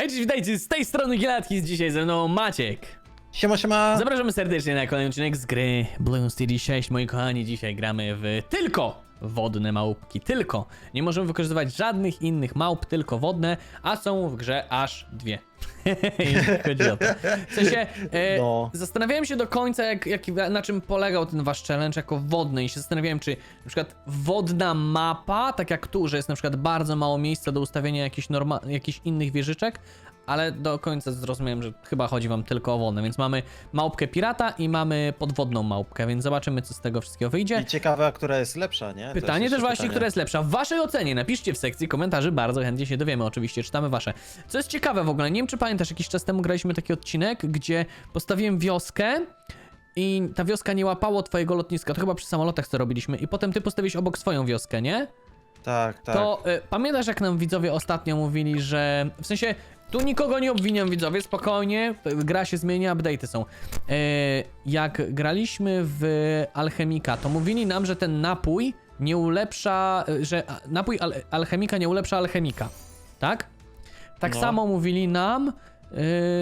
Hej, cześć, witajcie, z tej strony Gielatki, jest dzisiaj ze mną Maciek. Siema, siema. Zapraszamy serdecznie na kolejny odcinek z gry Bloons TD 6. Moi kochani, dzisiaj gramy w tylko wodne małpki. Tylko. Nie możemy wykorzystywać żadnych innych małp, tylko wodne, a są w grze aż dwie. Chodzi o to. W sensie, e, No. zastanawiałem się do końca, jak, jak, na czym polegał ten wasz challenge jako wodny i się zastanawiałem, czy na przykład wodna mapa, tak jak tu, że jest na przykład bardzo mało miejsca do ustawienia jakichś, norma- jakichś innych wieżyczek, ale do końca zrozumiałem, że chyba chodzi wam tylko o wodne, więc mamy małpkę pirata i mamy podwodną małpkę, więc zobaczymy, co z tego wszystkiego wyjdzie. I ciekawe, która jest lepsza, nie? Pytanie też właśnie, pytanie. która jest lepsza. W waszej ocenie napiszcie w sekcji komentarzy, bardzo chętnie się dowiemy, oczywiście czytamy wasze. Co jest ciekawe w ogóle, nie wiem czy pamiętasz, jakiś czas temu graliśmy taki odcinek, gdzie postawiłem wioskę i ta wioska nie łapało twojego lotniska, to chyba przy samolotach co robiliśmy i potem ty postawiłeś obok swoją wioskę, nie? Tak, tak. To y, pamiętasz jak nam widzowie ostatnio mówili, że w sensie tu nikogo nie obwiniam widzowie, spokojnie, gra się zmienia, update'y są. Y, jak graliśmy w Alchemika, to mówili nam, że ten napój nie ulepsza, y, że napój al Alchemika nie ulepsza Alchemika, tak? Tak No. samo mówili nam y,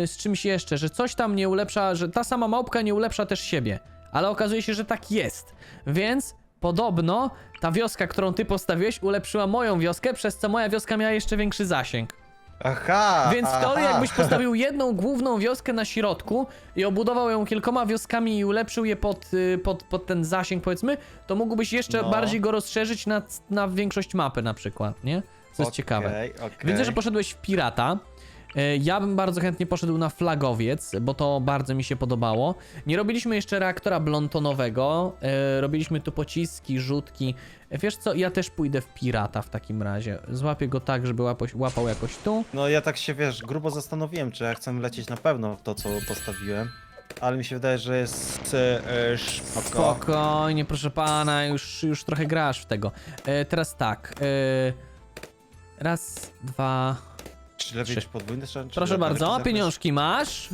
z czymś jeszcze, że coś tam nie ulepsza, że ta sama małpka nie ulepsza też siebie. Ale okazuje się, że tak jest. Więc podobno ta wioska, którą ty postawiłeś, ulepszyła moją wioskę, przez co moja wioska miała jeszcze większy zasięg. Aha! Więc w teorii aha. jakbyś postawił jedną główną wioskę na środku i obudował ją kilkoma wioskami i ulepszył je pod, y, pod, pod ten zasięg powiedzmy, to mógłbyś jeszcze No. bardziej go rozszerzyć na, na większość mapy na przykład, nie? Co jest ciekawe. Okej, okej. Widzę, że poszedłeś w pirata. E, Ja bym bardzo chętnie poszedł na flagowiec, bo to bardzo mi się podobało. Nie robiliśmy jeszcze reaktora blontonowego, e, robiliśmy tu pociski, rzutki. Wiesz co, ja też pójdę w pirata w takim razie. Złapię go tak, żeby łapoś, łapał jakoś tu. No ja tak się, wiesz, grubo zastanowiłem, czy ja chcę lecieć na pewno w to, co postawiłem. Ale mi się wydaje, że jest e, spoko. Spokojnie, proszę pana, już, już trochę grasz w tego. E, teraz tak. E, raz, dwa. Czy lepiej, Trzy. podwójny czy Proszę lepiej bardzo, zakres? pieniążki masz.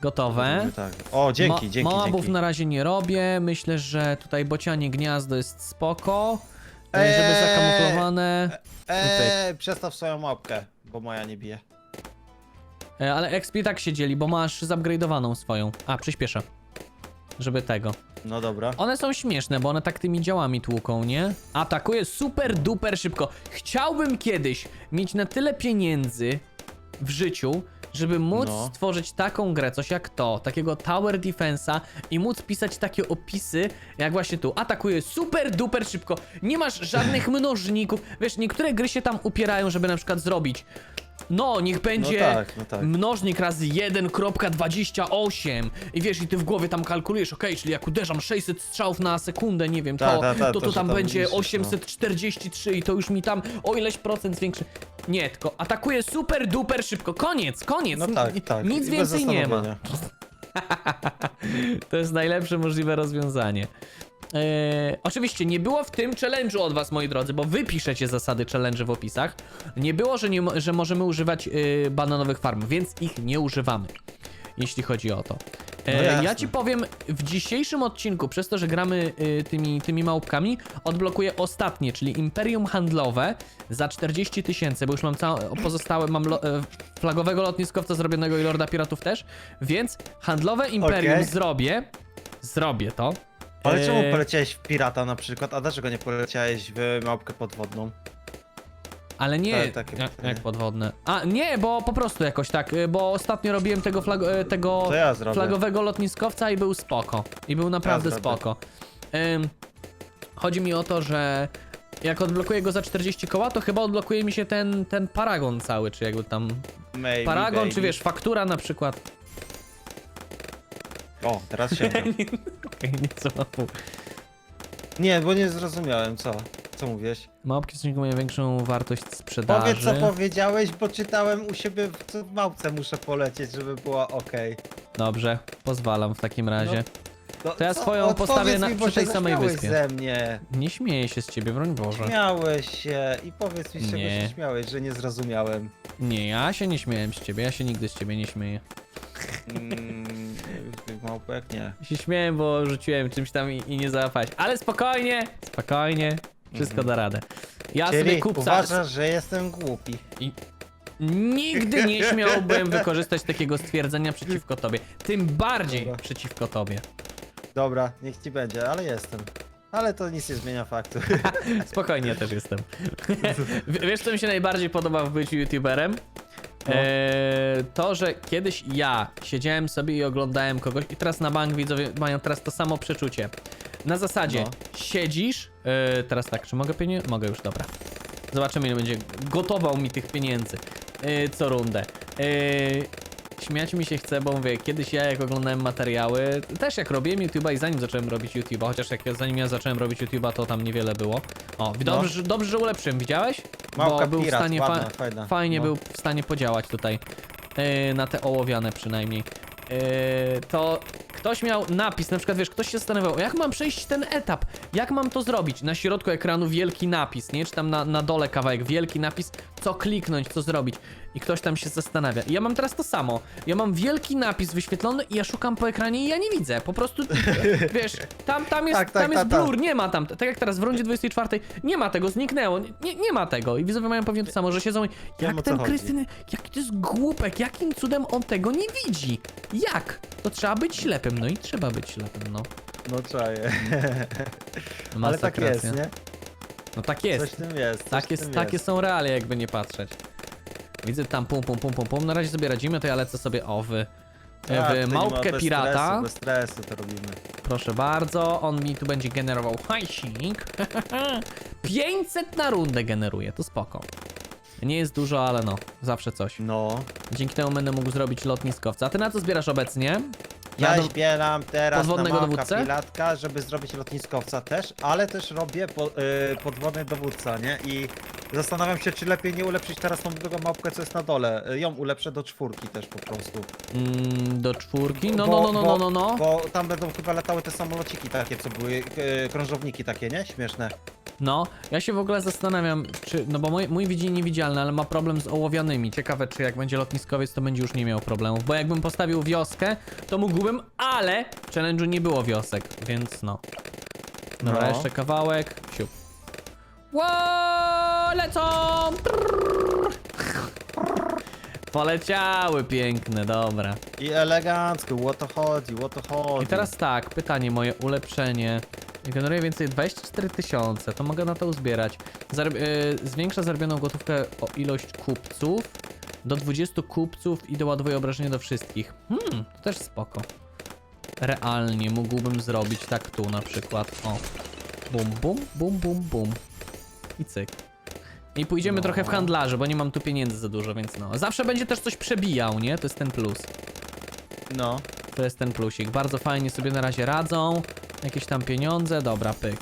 Gotowe. Podwójny, Tak. O, dzięki, Ma- dzięki, dzięki. na razie nie robię. Myślę, że tutaj bocianie gniazdo jest spoko. e, Żeby Eee. zakamuflowane. Eee, przestaw swoją małpkę, bo moja nie bije. E, Ale XP tak się dzieli, bo masz zupgrade'owaną swoją. A, przyspieszę. Żeby tego. No dobra. One są śmieszne, bo one tak tymi działami tłuką, nie? Atakuje super duper szybko. Chciałbym kiedyś mieć na tyle pieniędzy w życiu, żeby móc No. stworzyć taką grę, coś jak to, takiego tower defensa i móc pisać takie opisy, jak właśnie tu. Atakuje super duper szybko. Nie masz żadnych mnożników. Wiesz, niektóre gry się tam upierają, żeby na przykład zrobić. No, niech będzie tak, no tak. mnożnik razy 1.28 i wiesz, i ty w głowie tam kalkulujesz, okej, czyli jak uderzam 600 strzałów na sekundę, nie wiem, Ta, to, ta, ta, to, to, to że tam tam będzie liczysz, no. 843 i to już mi tam o ileś procent zwiększy. Nie, tylko atakuje super duper szybko. Koniec, koniec. No tak, tak. Nic I bez więcej nie ma. zastanowienia. To jest najlepsze możliwe rozwiązanie. Eee, oczywiście nie było w tym challenge'u od was, moi drodzy, bo wy piszecie zasady challenge w opisach. Nie było, że, nie, że możemy używać yy, bananowych farm, więc ich nie używamy. Jeśli chodzi o to. No Eee, ja ci powiem, w dzisiejszym odcinku, przez to, że gramy y, tymi, tymi małpkami, odblokuję ostatnie, czyli Imperium Handlowe za 40 tysięcy, bo już mam całe, pozostałe, mam lo, e, flagowego lotniskowca zrobionego i Lorda Piratów też, więc handlowe Imperium Okej. zrobię, zrobię to. Ale czemu poleciałeś w pirata na przykład, a dlaczego nie poleciałeś w małpkę podwodną? Ale nie, Tak, takie jak, pytanie. jak podwodne. A nie, bo po prostu jakoś tak, y, bo ostatnio robiłem tego, flag, y, tego To ja zrobię. flagowego lotniskowca i był spoko. I był naprawdę zrobię. spoko. Ym, chodzi mi o to, że jak odblokuję go za 40 koła, to chyba odblokuje mi się ten, ten paragon cały, czy jakby tam... Maybe, Paragon, baby. czy wiesz, faktura na przykład. O, teraz się. Okej, nic łapu. Nie, bo nie zrozumiałem, co? Co mówisz? Małpki w stosunku mają większą wartość sprzedaży. Powiedz, co powiedziałeś, bo czytałem u siebie, w w małpce muszę polecieć, żeby była okej. Dobrze, pozwalam w takim razie. No, To ja co? swoją Odpowiedz postawię na- mi, bo przy tej się samej zaśmiałeś wyspie. ze mnie. Nie śmieję się z ciebie, broń Boże. Śmiałeś się i powiedz mi, z czego Nie. się śmiałeś, że nie zrozumiałem. Nie, ja się nie śmiałem z ciebie, ja się nigdy z ciebie nie śmieję. Mm, małpek nie. Się śmiałem, bo rzuciłem czymś tam i, i nie załapałeś. Ale spokojnie, spokojnie, wszystko da radę. Ja sobie Mhm. Czyli kupca... uważasz, że jestem głupi. I... Nigdy nie śmiałbym wykorzystać takiego stwierdzenia przeciwko tobie. Tym bardziej Dobra. przeciwko tobie. Dobra, niech ci będzie, ale jestem. Ale to nic nie zmienia faktu. Spokojnie, ja też jestem. W- Wiesz, co mi się najbardziej podoba w byciu youtuberem? No. Eee, to, że kiedyś ja siedziałem sobie i oglądałem kogoś i teraz na bank widzowie mają teraz to samo przeczucie. Na zasadzie No. siedzisz, eee, teraz tak, czy mogę pieniądze? Mogę już, dobra. Zobaczymy ile będzie gotował mi tych pieniędzy eee, co rundę. Eee, Śmiać mi się chce, bo mówię, kiedyś ja jak oglądałem materiały, też jak robiłem YouTube'a i zanim zacząłem robić YouTube'a, chociaż jak ja, zanim ja zacząłem robić YouTube'a, to tam niewiele było. O, dobrze, dobrze że ulepszyłem, widziałeś? No. Małpka bo był w pirat, stanie ładna, fajna. fajnie No. był w stanie podziałać tutaj. Yy, na te ołowiane przynajmniej. Yy, to ktoś miał napis, na przykład wiesz, ktoś się zastanawiał, jak mam przejść ten etap, jak mam to zrobić? Na środku ekranu wielki napis, nie? Czy tam na, na dole kawałek wielki napis, co kliknąć, co zrobić. I ktoś tam się zastanawia. I ja mam teraz to samo. Ja mam wielki napis wyświetlony i ja szukam po ekranie i ja nie widzę. Po prostu, wiesz, tam, tam jest, Tak, tak, tam jest tak, tak. blur, nie ma tam. Tak jak teraz w rundzie 24 nie ma tego, zniknęło. Nie, nie ma tego. I widzowie mają pewnie to samo, że siedzą i Wiem, jak o co ten chodzi. Krystyn, jaki to jest głupek, jakim cudem on tego nie widzi? Jak? To trzeba być ślepym, no i trzeba być ślepym, no. No czaję. Ale tak jest, nie? No tak Coś jest. w tym jest. Coś Tak jest, tym takie są realia, jakby nie patrzeć. Widzę tam pum, pum, pum, pum, pum. Na razie sobie radzimy, to ja lecę sobie o wy. Tak, w ma- małpkę bez pirata. Stresu, bez stresu to robimy. Proszę bardzo, on mi tu będzie generował hajsik. 500 na rundę generuje, to spoko. Nie jest dużo, ale no, zawsze coś. No. Dzięki temu będę mógł zrobić lotniskowca. A ty na co zbierasz obecnie? Ja do- zbieram teraz podwodnego na małpka dowódcę? pilatka, żeby zrobić lotniskowca też, ale też robię po, y, podwodny dowódca, nie? I zastanawiam się, czy lepiej nie ulepszyć teraz tą drugą małpkę, co jest na dole. Y, Ją ulepszę do czwórki też po prostu. Mm, do czwórki? No, Bo- no, no, no, no, no, no. Bo tam będą chyba latały te samolociki takie, co były, y, krążowniki takie, nie? Śmieszne. No, ja się w ogóle zastanawiam, czy, no bo mój, mój widzi niewidzialny, ale ma problem z ołowianymi. Ciekawe, czy jak będzie lotniskowiec, to będzie już nie miał problemów, bo jakbym postawił wioskę, to mógłbym, ale w challenge'u nie było wiosek, więc no. Dobra, No. jeszcze kawałek, siup. Ło, lecą! Poleciały piękne, dobra. I elegancko, o to chodzi, o to chodzi. I teraz tak, pytanie moje, ulepszenie. Generuje więcej 24 tysiące, to mogę na to uzbierać. Zarab- y, zwiększa zarobioną gotówkę o ilość kupców do 20 kupców i doładowuje obrażenia do wszystkich. Hmm, to też spoko. Realnie mógłbym zrobić tak tu na przykład. O. Bum, bum, bum, bum, bum. I cyk. I pójdziemy No. trochę w handlarze, bo nie mam tu pieniędzy za dużo, więc no. Zawsze będzie też coś przebijał, nie? To jest ten plus. No. To jest ten plusik. Bardzo fajnie sobie na razie radzą. Jakieś tam pieniądze, dobra, pyk.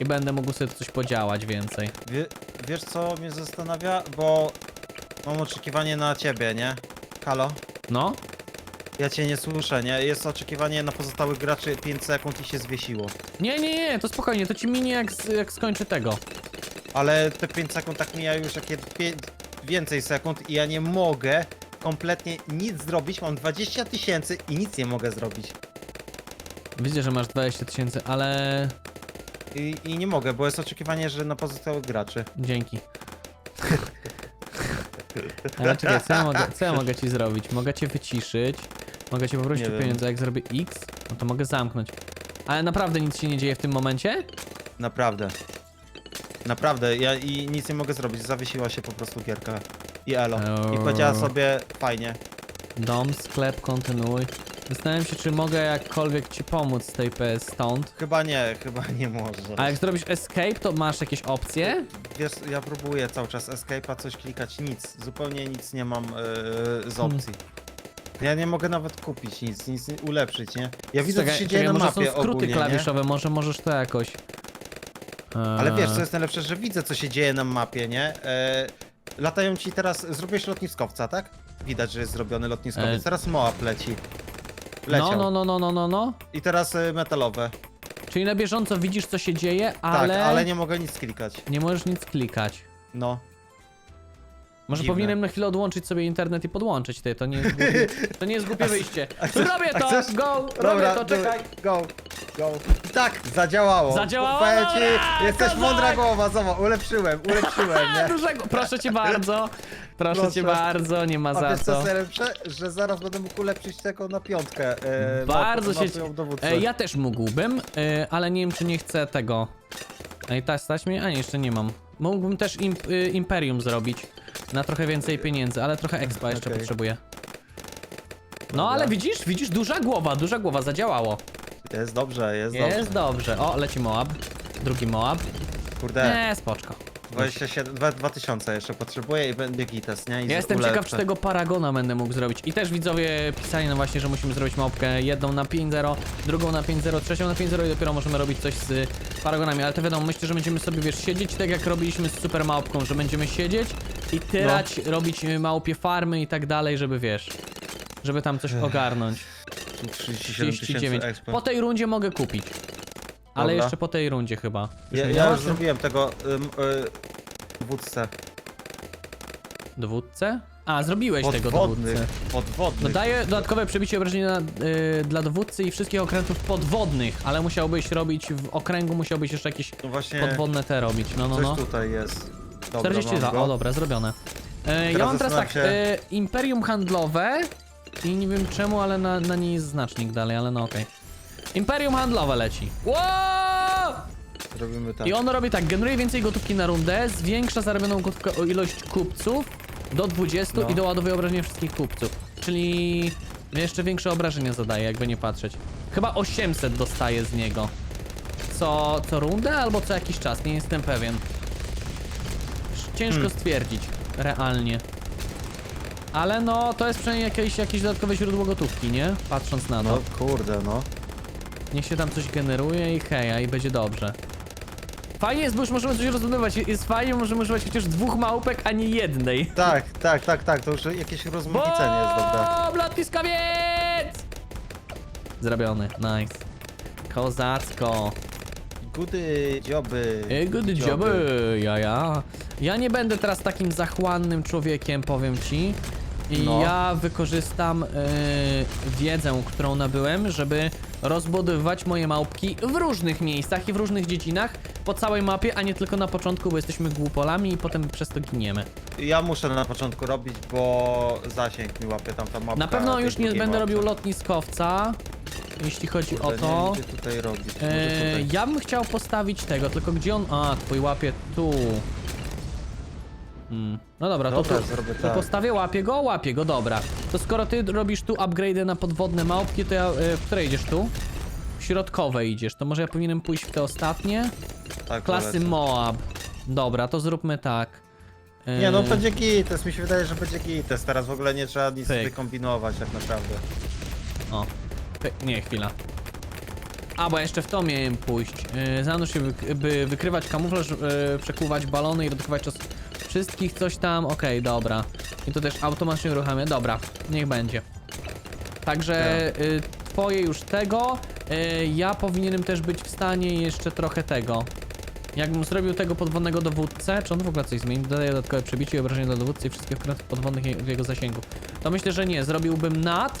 I będę mógł sobie coś podziałać więcej. Wie, wiesz co mnie zastanawia? Bo mam oczekiwanie na ciebie, nie? Halo? No, Ja cię nie słyszę, nie? Jest oczekiwanie na pozostałych graczy 5 sekund i się zwiesiło. nie, nie, nie, to spokojnie, to ci minie jak, z- jak skończy tego. Ale te 5 sekund tak mija już jakie pie- więcej sekund i ja nie mogę kompletnie nic zrobić. Mam 20 tysięcy i nic nie mogę zrobić. Widzę, że masz 20 tysięcy, ale I, I nie mogę, bo jest oczekiwanie, że na pozostałych graczy. dzięki. Ale czekaj, co ja, mogę, co ja mogę ci zrobić? Mogę cię wyciszyć, mogę cię poprosić Nie o wiem. pieniądze, jak zrobię X, no to mogę zamknąć. Ale naprawdę nic się nie dzieje w tym momencie? Naprawdę. Naprawdę, ja i nic nie mogę zrobić. Zawiesiła się po prostu gierka. I elo. I Eee. powiedziała sobie, fajnie. Dom, sklep, kontynuuj. Zastanawiam się, czy mogę jakkolwiek ci pomóc z tej PS stąd. Chyba nie, chyba nie może. A jak zrobisz escape, to masz jakieś opcje? Wiesz, ja próbuję cały czas escape'a coś klikać, nic, zupełnie nic nie mam yy, z Hmm. opcji. Ja nie mogę nawet kupić nic, nic nie- ulepszyć, nie? Ja widzę, co się dzieje na może mapie są skróty ogólnie, klawiszowe, może możesz to jakoś. Ale wiesz, co jest najlepsze, że widzę, co się dzieje na mapie, nie? E, latają ci teraz, zrobiłeś lotniskowca, tak? Widać, że jest zrobiony lotniskowiec, E. teraz Moab leci. Leciał. No, no, no, no, no, no, no. I teraz e, metalowe. Czyli na bieżąco widzisz, co się dzieje, ale, Tak, ale nie mogę nic klikać. nie możesz nic klikać. No. Może Dziwne. powinienem na chwilę odłączyć sobie internet i podłączyć ty, to nie jest głupie, to nie jest głupie wyjście. robię to, chcesz- go, Dobra, robię to, czekaj. Go, go. I tak, zadziałało. Zadziałało? Powiem ci, Dobra, jesteś kozak! mądra głowa, zobacz, ulepszyłem, ulepszyłem, nie? dużego, proszę cię bardzo, proszę, cię Proszę. bardzo, nie ma A za wiesz co co. najlepsze? Że zaraz będę mógł ulepszyć tego na piątkę. E, Bardzo się... E, ja też mógłbym, e, ale nie wiem czy nie chcę tego. Ej, ta stać mnie? A nie, jeszcze nie mam. Mógłbym też imp, y, Imperium zrobić. Na trochę więcej pieniędzy, ale trochę expa jeszcze Okej. potrzebuję. No Dobra. ale widzisz, widzisz, duża głowa, duża głowa, zadziałało. Jest dobrze, jest, Jest dobrze. O, leci Moab. Drugi Moab. Kurde, Nie, spoczko. 27, dwa- 2000 jeszcze potrzebuję i będzie gites, nie? I Ja jestem ulepszę. ciekaw, czy tego Paragona będę mógł zrobić. I też widzowie pisali nam właśnie, że musimy zrobić małpkę jedną na 5-0, drugą na 5-0, trzecią na 5-0 i dopiero możemy robić coś z Paragonami. Ale to wiadomo, myślę, że będziemy sobie, wiesz, siedzieć tak jak robiliśmy z Super Małpką, że będziemy siedzieć i tyrać, robić y, małpie farmy i tak dalej, żeby wiesz, żeby tam coś ogarnąć. Tu 37 39. tysięcy expo. Po tej rundzie mogę kupić. Ale Dobra. jeszcze po tej rundzie chyba. Już Ja, ja już zrobiłem tego ym, y. Dowódcę? A, zrobiłeś tego Podwodnych, dowódcę. podwodnych. Dodaje dodatkowe przebicie obrażenia y, dla dowódcy i wszystkich okrętów podwodnych, ale musiałbyś robić w okręgu, musiałbyś jeszcze jakieś No właśnie, podwodne te robić. No, no, coś no. tutaj jest. Dobra, 42, mam go. o dobra, zrobione. E, ja Teraz mam teraz tak, zastanawiam e, imperium handlowe i nie wiem czemu, ale na, na niej jest znacznik dalej, ale no okej. Imperium handlowe leci. Wow! Robimy tak. I ono robi tak, generuje więcej gotówki na rundę, zwiększa zarobioną gotówkę o ilość kupców do 20 No. i doładowuje obrażenia wszystkich kupców. Czyli jeszcze większe obrażenia zadaje, jakby nie patrzeć. Chyba 800 dostaje z niego. Co, co rundę albo co jakiś czas, nie jestem pewien. Ciężko Hmm. stwierdzić, realnie. Ale no, to jest przynajmniej jakieś, jakieś dodatkowe źródło gotówki, nie? Patrząc na to. No kurde, no. Niech się tam coś generuje i heja, i będzie dobrze. Fajnie jest, bo już możemy coś rozbudować. Jest fajnie, możemy używać chociaż dwóch małpek, a nie jednej. Tak, tak, tak, tak, to już jakieś rozmachicenie jest dobre. Lotniskowiec! Zrobiony, nice. Kozacko. Goody joby. E, Good job, ja, ja. Nie będę teraz takim zachłannym człowiekiem, powiem ci. I No. ja wykorzystam e, wiedzę, którą nabyłem, żeby rozbudowywać moje małpki w różnych miejscach i w różnych dziedzinach po całej mapie, a nie tylko na początku, bo jesteśmy głupolami i potem przez to giniemy. Ja muszę na początku robić, bo zasięg mi łapie tam ta mapka. Na pewno tej już nie drugiej będę mapce. robił lotniskowca, jeśli chodzi o Kurde, to. Nie wiem, gdzie tutaj robić. Może E, tutaj. ja bym chciał postawić tego, tylko gdzie on... A, twój łapie tu. Hmm. No dobra, to, Dobra, tu, zrobię to tak. postawię, łapię go, łapię go, dobra. To skoro ty robisz tu upgrade na podwodne małpki, to ja... E, w które idziesz tu? W środkowe idziesz, to może ja powinienem pójść w te ostatnie? Tak, Klasy polecę. Moab. Dobra, to zróbmy tak. E, Nie no, będzie gites, mi się wydaje, że będzie gites. Teraz w ogóle nie trzeba nic Pyk. wykombinować tak naprawdę. O. Py- Nie, chwila. A, bo ja jeszcze w to miałem pójść. Yy, zanurz się, wyk- by wykrywać kamuflaż, yy, przekuwać balony i redukować czas wszystkich, coś tam. Okej, dobra. I to też automatycznie uruchamia. Dobra, niech będzie. Także yy, twoje już tego. Yy, ja powinienem też być w stanie jeszcze trochę tego. Jakbym zrobił tego podwodnego dowódcę, czy on w ogóle coś zmieni? Dodaje dodatkowe przebicie i obrażenie dla dowódcy i wszystkich okrętów podwodnych je- w jego zasięgu. To myślę, że nie. Zrobiłbym nad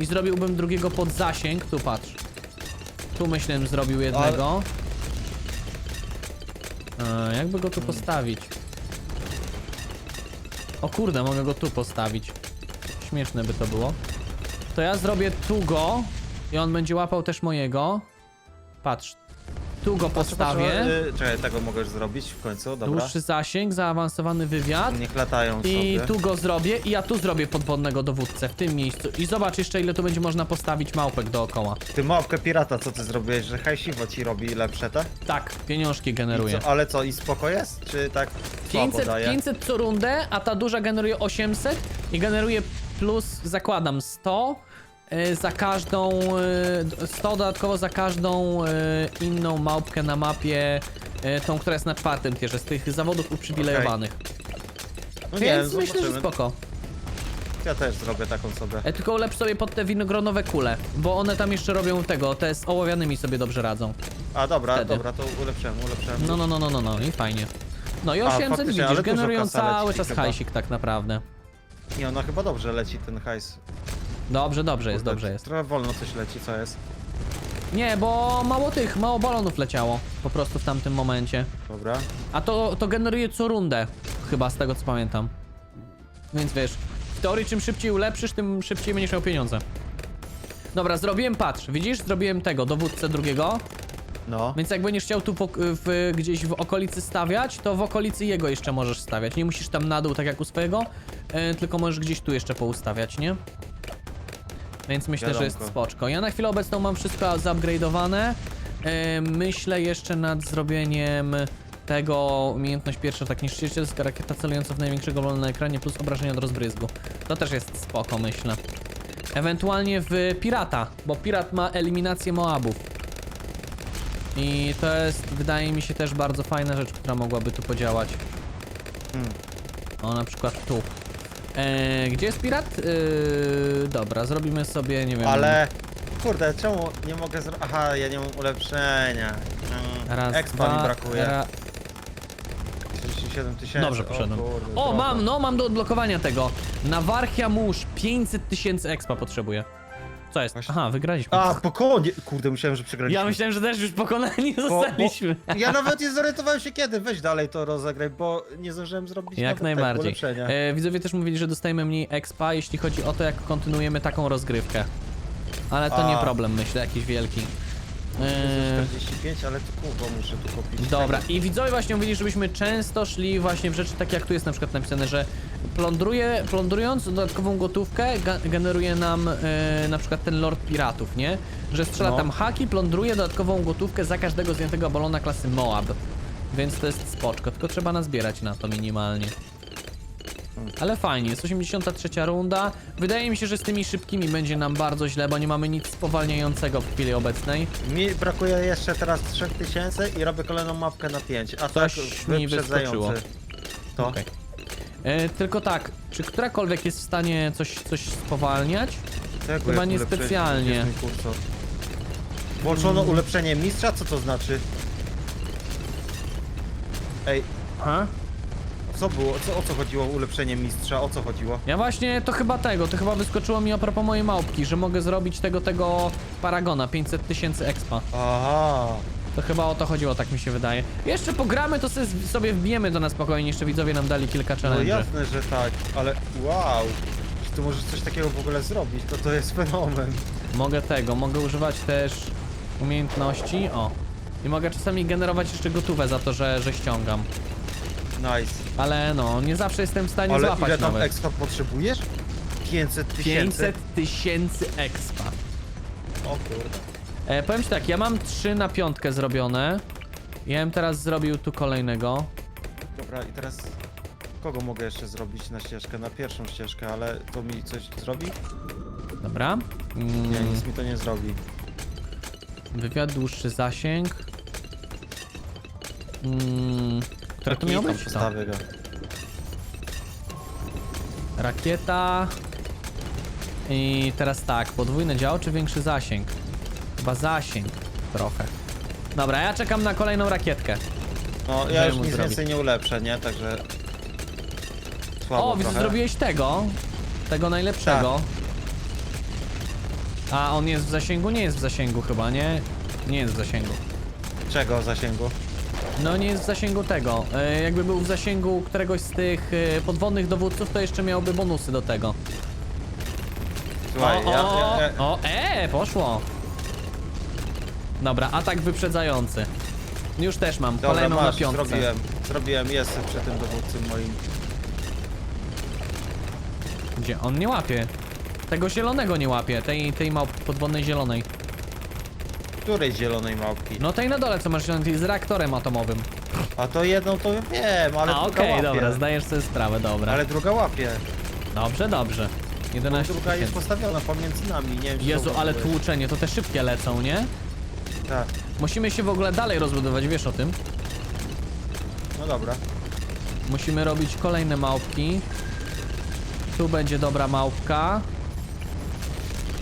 i zrobiłbym drugiego pod zasięg. Tu patrz. Tu myślę, bym zrobił jednego. E, jakby go tu postawić? O kurde, mogę go tu postawić. Śmieszne by to było. To ja zrobię tu go i on będzie łapał też mojego. Patrz. Tu go postawię. Patrzę, y, Czekaj, tego mogę już zrobić w końcu, dobra. Dłuższy zasięg, zaawansowany wywiad. Niech latają I sobie. tu go zrobię i ja tu zrobię podwodnego dowódcę w tym miejscu. I zobacz jeszcze ile tu będzie można postawić małpek dookoła. Ty małpkę pirata, co ty zrobiłeś, że hajsiwo ci robi lepsze te? Tak, pieniążki I generuje. co, ale co, i spoko jest? Czy tak słabo 500, daje? 500 co rundę, a ta duża generuje 800 i generuje plus, zakładam, 100 y, za każdą, y, 100 dodatkowo za każdą y, inną małpkę na mapie, tą, która jest na czwartym tierze, z tych zawodów uprzywilejowanych. No nie, Więc myślę, że spoko. Ja też zrobię taką sobie. E, tylko ulepsz sobie pod te winogronowe kule, bo one tam jeszcze robią tego, te z ołowianymi sobie dobrze radzą. A dobra, wtedy. dobra, to ulepszyłem, ulepszyłem. No, no, no, no, no, no i fajnie. No i A, 800 faktycznie, ale widzisz, generują cały czas chyba. hajsik tak naprawdę. Nie, ona chyba dobrze leci ten hajs. Dobrze, dobrze jest, Kurde, dobrze jest. Trochę wolno coś leci, co jest? Nie, bo mało tych, mało balonów leciało po prostu w tamtym momencie. Dobra. A to, to generuje co rundę, chyba z tego co pamiętam. Więc wiesz, w teorii czym szybciej ulepszysz, tym szybciej będziesz miał pieniądze. Dobra, zrobiłem, patrz, widzisz, zrobiłem tego, dowódcę drugiego, No. więc jak będziesz chciał tu po, w, gdzieś w okolicy stawiać, to w okolicy jego jeszcze możesz stawiać. Nie musisz tam na dół, tak jak u swojego, e, tylko możesz gdzieś tu jeszcze poustawiać, nie? Więc myślę, że jest Wiadomko. spoczko. Ja na chwilę obecną mam wszystko zupgrade'owane. E, myślę jeszcze nad zrobieniem tego umiejętność pierwsza, tak niszczycielska rakieta celująca w największego bolu na ekranie plus obrażenia od rozbryzgu. To też jest spoko, myślę. Ewentualnie w pirata, bo pirat ma eliminację Moabów. I to jest, wydaje mi się, też bardzo fajna rzecz, która mogłaby tu podziałać. Hmm. O, na przykład tu. E, gdzie jest pirat? E, dobra, zrobimy sobie, nie wiem. Ale... Kurde, czemu nie mogę zrobić... Aha, ja nie mam ulepszenia. Mm, Raz, Expa dwa, mi brakuje. Ra... 37 tysięcy. Dobrze, poszedłem. O, kurde, O, drogo. mam, no, mam do odblokowania tego. Nawarchia mórz, 500 tysięcy expa potrzebuję. Co jest? Właśnie- Aha, wygraliśmy. A, pokonie! Kurde, myślałem, że przegraliśmy. Ja myślałem, że też już pokonani zostaliśmy. Ja nawet nie zorientowałem się kiedy. Weź dalej to rozegraj, bo nie zdążyłem zrobić Jak nawet tego najbardziej. ulepszenia. E, widzowie też mówili, że dostajemy mniej expa, jeśli chodzi o to, jak kontynuujemy taką rozgrywkę. Ale to A. nie problem, myślę, jakiś wielki. E, 45, ale to kurwa muszę tu kupić. Dobra, i widzowie właśnie mówili, żebyśmy często szli właśnie w rzeczy takie jak tu jest na przykład napisane, że plądruje, plądrując dodatkową gotówkę ga- generuje nam e, na przykład ten Lord Piratów, nie? Że strzela No. tam haki, plądruje dodatkową gotówkę za każdego zdjętego balona klasy Moab. Więc to jest spoczko, tylko trzeba nazbierać na to minimalnie. Ale fajnie, jest 83 runda. Wydaje mi się, że z tymi szybkimi będzie nam bardzo źle, bo nie mamy nic spowalniającego w chwili obecnej. Mi brakuje jeszcze teraz 3000 i robię kolejną mapkę na 5. A Coś tak mi wyprzedzający. wyskoczyło. To. Okej. E, tylko tak, czy którakolwiek jest w stanie coś, coś spowalniać? Tego Chyba jest nie ulepszenie, specjalnie. jest mój kursor. Włączono ulepszenie mistrza? Co to znaczy? Ej, Ha? Co było? Co, o co chodziło ulepszenie mistrza? O co chodziło? Ja właśnie, to chyba tego, to chyba wyskoczyło mi a propos mojej małpki, że mogę zrobić tego, tego Paragona, 500 tysięcy expa. Aha. To chyba o to chodziło, tak mi się wydaje. Jeszcze pogramy, to sobie, sobie wbijemy to na spokojnie, jeszcze widzowie nam dali kilka No challenge. jasne, że tak, ale wow. Czy tu możesz coś takiego w ogóle zrobić? To to jest fenomen. Mogę tego, mogę używać też umiejętności, o. I mogę czasami generować jeszcze gotówę za to, że, że ściągam. Nice. Ale no, nie zawsze jestem w stanie Ale złapać ile tam nawet. expa potrzebujesz? 500 tysięcy? 500 tysięcy expa. O kurde. E, powiem ci tak, ja mam 3 na piątkę zrobione. Ja bym teraz zrobił tu kolejnego. Dobra, i teraz kogo mogę jeszcze zrobić na ścieżkę? Na pierwszą ścieżkę, ale to mi coś zrobi? Dobra. Mm, Nie, nic mi to nie zrobi. wywiad, dłuższy zasięg. Mm, to miało Tam być? To. Przestawię go. Rakieta. I teraz tak, podwójne działo czy większy zasięg? Chyba zasięg trochę. Dobra, ja czekam na kolejną rakietkę. No, Żeby ja już mu nic zrobić. więcej nie ulepszę, nie? Także... Słabo O, widzę, trochę. zrobiłeś tego. Tego najlepszego. Tak. A on jest w zasięgu? Nie jest w zasięgu chyba, nie? Nie jest w zasięgu. Czego zasięgu? No nie jest w zasięgu tego. E, jakby był w zasięgu któregoś z tych e, podwodnych dowódców, to jeszcze miałby bonusy do tego. Słuchaj, o, ja, o, ja, ja, o, e, poszło. Dobra, atak wyprzedzający. Już też mam, Dobra, kolejną masz, na piątce. zrobiłem. Zrobiłem, jest przy tym dowódcy moim. Gdzie? On nie łapie. Tego zielonego nie łapie, tej, tej małpki podwodnej zielonej. Której zielonej małpki? No tej na dole, co masz z reaktorem atomowym. A to jedną to wiem, ale A druga okej, łapie. dobra, zdajesz sobie sprawę, dobra. Ale druga łapie. Dobrze, dobrze. Bo 11 druga jest tysięcy. postawiona pomiędzy nami, nie wiem czy Jezu, ale zauważyłeś. tłuczenie, to te szybkie lecą, nie? Tak, Musimy się w ogóle dalej rozbudować, wiesz o tym? no dobra. Musimy robić kolejne małpki. Tu będzie dobra małpka.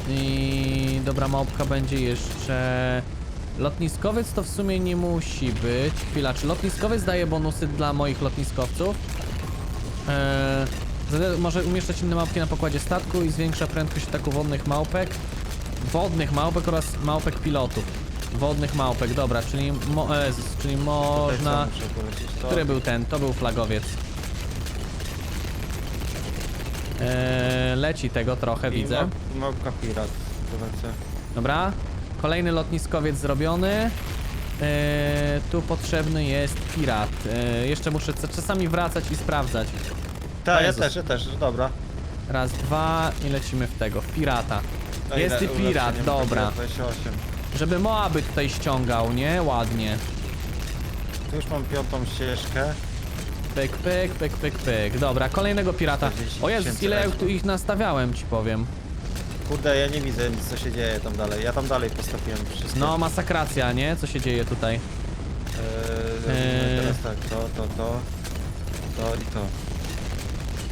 I dobra małpka będzie jeszcze Lotniskowiec to w sumie nie musi być. Chwila, czy lotniskowiec daje bonusy dla moich lotniskowców? Eee, może umieszczać inne małpki na pokładzie statku i zwiększa prędkość ataku wodnych małpek. Wodnych małpek oraz małpek pilotów. Wodnych małpek, dobra, czyli, mo e, czyli można... Który był ten? To był flagowiec. Eee, leci tego trochę, I widzę. mał- Małpka pirat. Zobaczcie. Dobra. Kolejny lotniskowiec zrobiony. Eee, tu potrzebny jest pirat. Eee, jeszcze muszę c- czasami wracać i sprawdzać. Tak, ja Jezus. też, ja też, dobra. Raz, dwa i lecimy w tego, w pirata. A Jest ile i pirat, dobra. mam? 28. Żeby Moaby tutaj ściągał, nie? Ładnie. Tu już mam piątą ścieżkę. Pyk, pyk, pyk, pyk, pyk. Dobra, kolejnego pirata. 40 O Jezus, ile ja tu ich nastawiałem, ci powiem. Kurde, ja nie widzę nic, co się dzieje tam dalej. Ja tam dalej postawiłem wszystko. No, masakracja, nie? Co się dzieje tutaj? Eee, Eee. Teraz tak, to, to, to, to i to.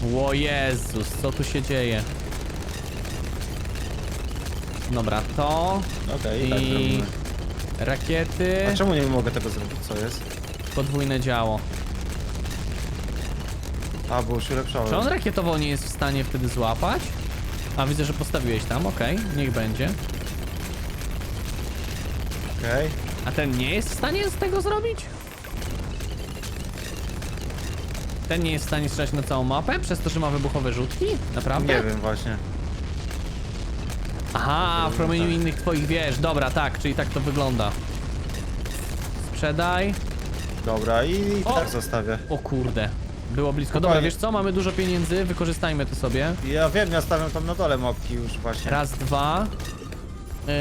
Ło Jezus, co tu się dzieje? Dobra, to, Okej, I- tak zrobimy. rakiety, A czemu nie mogę tego zrobić? Co jest? podwójne działo. A, bo już ulepszałem. Czy on rakietowo nie jest w stanie wtedy złapać? A widzę, że postawiłeś tam, okej, niech będzie. Okej. A ten nie jest w stanie z tego zrobić? Ten nie jest w stanie strzelać na całą mapę, przez to, że ma wybuchowe rzutki? Naprawdę? Nie wiem właśnie. Aha, w promieniu tak. innych twoich wież. Dobra, tak, czyli tak to wygląda. Sprzedaj. Dobra, i O! tak zostawię. O kurde. Było blisko. Spokojnie. Dobra, wiesz co? Mamy dużo pieniędzy, wykorzystajmy to sobie. Ja wiem, ja stawiam tam na dole mopki już właśnie. Raz, dwa. Yy,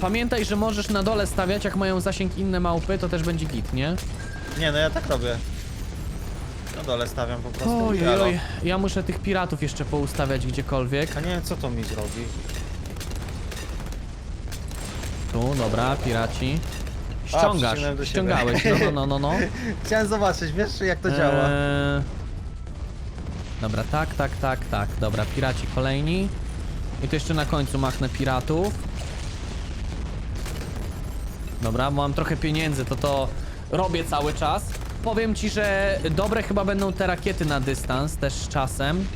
pamiętaj, że możesz na dole stawiać, jak mają zasięg inne małpy, to też będzie git, nie? Nie, no ja tak robię. Na dole stawiam po prostu. Oj, elo. oj, ja muszę tych piratów jeszcze poustawiać gdziekolwiek. A nie wiem, co to mi zrobi. Tu, dobra, piraci. Ściągasz, przyciągnąłem do siebie. ściągałeś, no, no, no, no, no. Chciałem zobaczyć, wiesz, jak to działa. Eee, Dobra, tak, tak, tak, tak. Dobra, piraci kolejni. I to jeszcze na końcu machnę piratów. Dobra, bo mam trochę pieniędzy, to to robię cały czas. Powiem ci, że dobre chyba będą te rakiety na dystans też z czasem.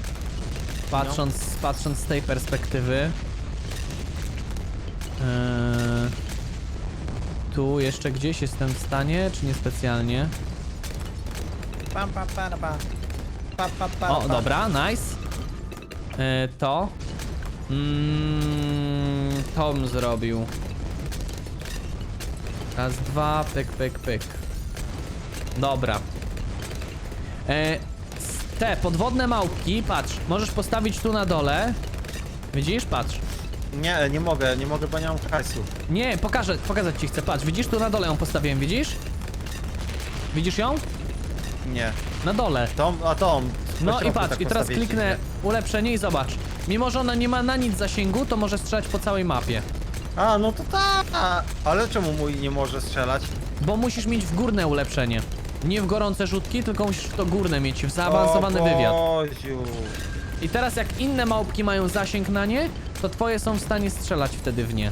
Patrząc, patrząc z tej perspektywy. Eee, tu jeszcze gdzieś jestem w stanie, czy niespecjalnie? Pam, pam, pam, pam. Pa, pa, pa, O, pa. dobra, nice. E, to. Mm, Tom zrobił. Raz, dwa, pyk, pyk, pyk. Dobra. E, s- te podwodne małpki, patrz, możesz postawić tu na dole. Widzisz? Patrz. Nie, nie mogę, nie mogę, bo nie mam hajsu. Nie, pokażę, pokazać ci chcę, patrz, widzisz? Tu na dole ją postawiłem, widzisz? Widzisz ją? Nie. Na dole. Tom, a Tom. No weź i patrz, tak i teraz kliknę ulepszenie i zobacz. Mimo, że ona nie ma na nic zasięgu, to może strzelać po całej mapie. A, no to tak. Ale czemu mój nie może strzelać? Bo musisz mieć w górne ulepszenie. Nie w gorące rzutki, tylko musisz w to górne mieć, w zaawansowany o, wywiad. Boziu. I teraz jak inne małpki mają zasięg na nie, to twoje są w stanie strzelać wtedy w nie.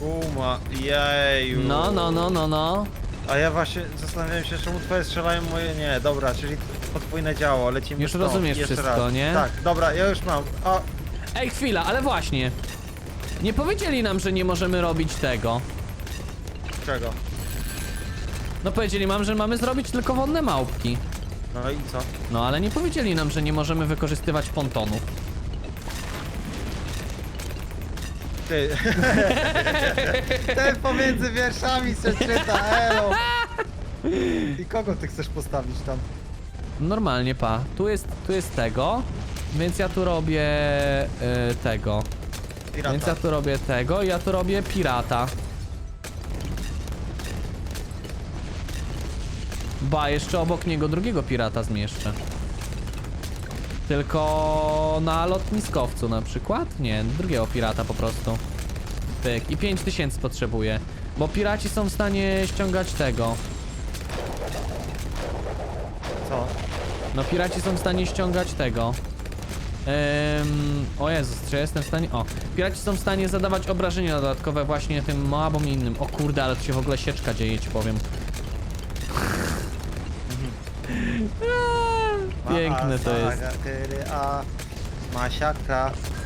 Uma, jeju. No, no, no, no, no. A ja właśnie zastanawiałem się, czemu twoje strzelają moje nie. Dobra, czyli podwójne działo, lecimy Już stąd. rozumiesz Jeszcze wszystko, raz. nie? Tak, dobra, ja już mam. O, Ej, chwila, ale właśnie. Nie powiedzieli nam, że nie możemy robić tego. czego? No powiedzieli nam, że mamy zrobić tylko wodne małpki. No i co? No ale nie powiedzieli nam, że nie możemy wykorzystywać pontonów. Ty. Ten pomiędzy wierszami se czyta, elo. I kogo ty chcesz postawić tam? Normalnie, pa. Tu jest, tu jest tego, więc ja tu robię y, tego. Pirata. Więc ja tu robię tego i ja tu robię pirata. Ba, jeszcze obok niego drugiego pirata zmieszczę. Tylko na lotniskowcu na przykład? Nie, drugiego pirata po prostu. Pyk. I 5000 potrzebuję. Bo piraci są w stanie ściągać tego. Co? No piraci są w stanie ściągać tego. Ehm, o Jezus, czy ja jestem w stanie... O, piraci są w stanie zadawać obrażenia dodatkowe właśnie tym moabom i innym. O kurde, ale tu się w ogóle sieczka dzieje, ci powiem. Eee, Piękne to jest. A.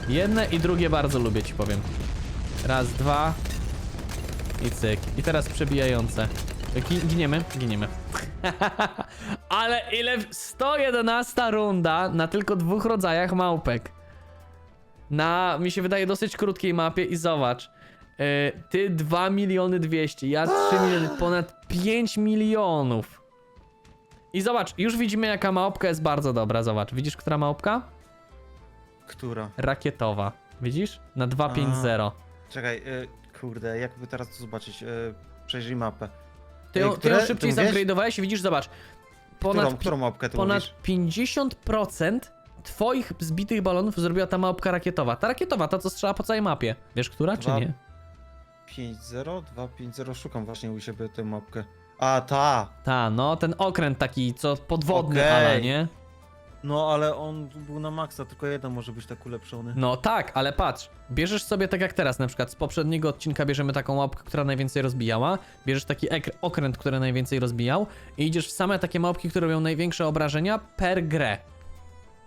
Jedne i drugie bardzo lubię, ci powiem. Raz, dwa. I cyk. I teraz przebijające. Gi giniemy? Giniemy. Ale ile... w- 111 runda na tylko dwóch rodzajach małpek. Na, mi się wydaje, dosyć krótkiej mapie i zobacz. Yy, ty 2 miliony 200, ja 3 miliony, ponad 5 milionów. I zobacz, już widzimy jaka małpka jest bardzo dobra, zobacz. Widzisz, która małpka? Która? rakietowa. Widzisz? Na 250. Czekaj, y, kurde, jakby teraz to zobaczyć? Y, przejrzyj mapę. Ty, Ej, ją- ty które- ją ty szybciej zupgrade'owałeś i widzisz, zobacz. Ponad, Którą, pi- którą mapkę tu ponad mówisz? 50% twoich zbitych balonów zrobiła ta małpka rakietowa. Ta rakietowa, ta co strzela po całej mapie. Wiesz, która czy Dwa- nie? 5-0? 2-5-0, szukam właśnie u siebie tę mapkę. A, ta! Ta, no, ten okręt taki, co podwodny, Okej. ale nie? No, ale on był na maksa, tylko jeden może być tak ulepszony. No tak, ale patrz, bierzesz sobie tak jak teraz, na przykład z poprzedniego odcinka bierzemy taką łapkę, która najwięcej rozbijała, bierzesz taki ek- okręt, który najwięcej rozbijał i idziesz w same takie małpki, które robią największe obrażenia per grę.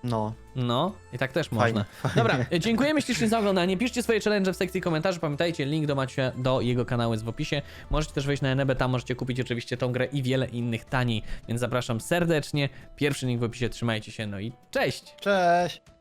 No. No, i tak też Fajnie, można. Dobra, e, dziękujemy ślicznie za oglądanie. Piszcie swoje challenge w sekcji komentarzy. Pamiętajcie, link do Macia do jego kanału jest w opisie. Możecie też wejść na Enebe, tam możecie kupić oczywiście tą grę i wiele innych taniej. Więc zapraszam serdecznie. Pierwszy link w opisie, trzymajcie się, no i cześć! Cześć!